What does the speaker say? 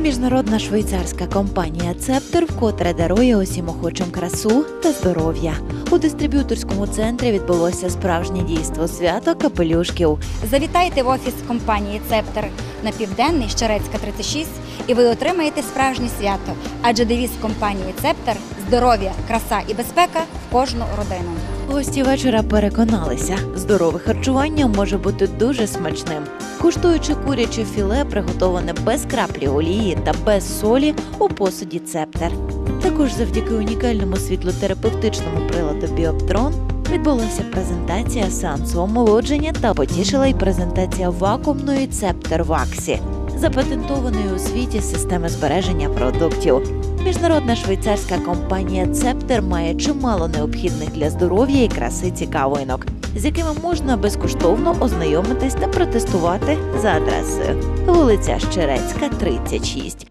Міжнародна швейцарська компанія Цептер вкотре дарує усім охочим красу та здоров'я. У дистриб'юторському центрі відбулося справжнє дійство свято капелюшків. Завітайте в офіс компанії Цептер на південний Щерецька 36 і ви отримаєте справжнє свято. Адже девіз компанії Цептер здоров'я, краса і безпека кожну родину. Гості вечора переконалися, здорове харчування може бути дуже смачним. Куштуючи куряче філе, приготоване без краплі олії та без солі у посуді цептер. Також завдяки унікальному світлотерапевтичному приладу Біоптрон відбулася презентація сеансу омолодження та потішила й презентація вакуумної цептер Ваксі, запатентованої у світі системи збереження продуктів. Міжнародна швейцарська компанія Цептер має чимало необхідних для здоров'я і краси цікавинок, з якими можна безкоштовно ознайомитись та протестувати за адресою вулиця Щерецька, 36.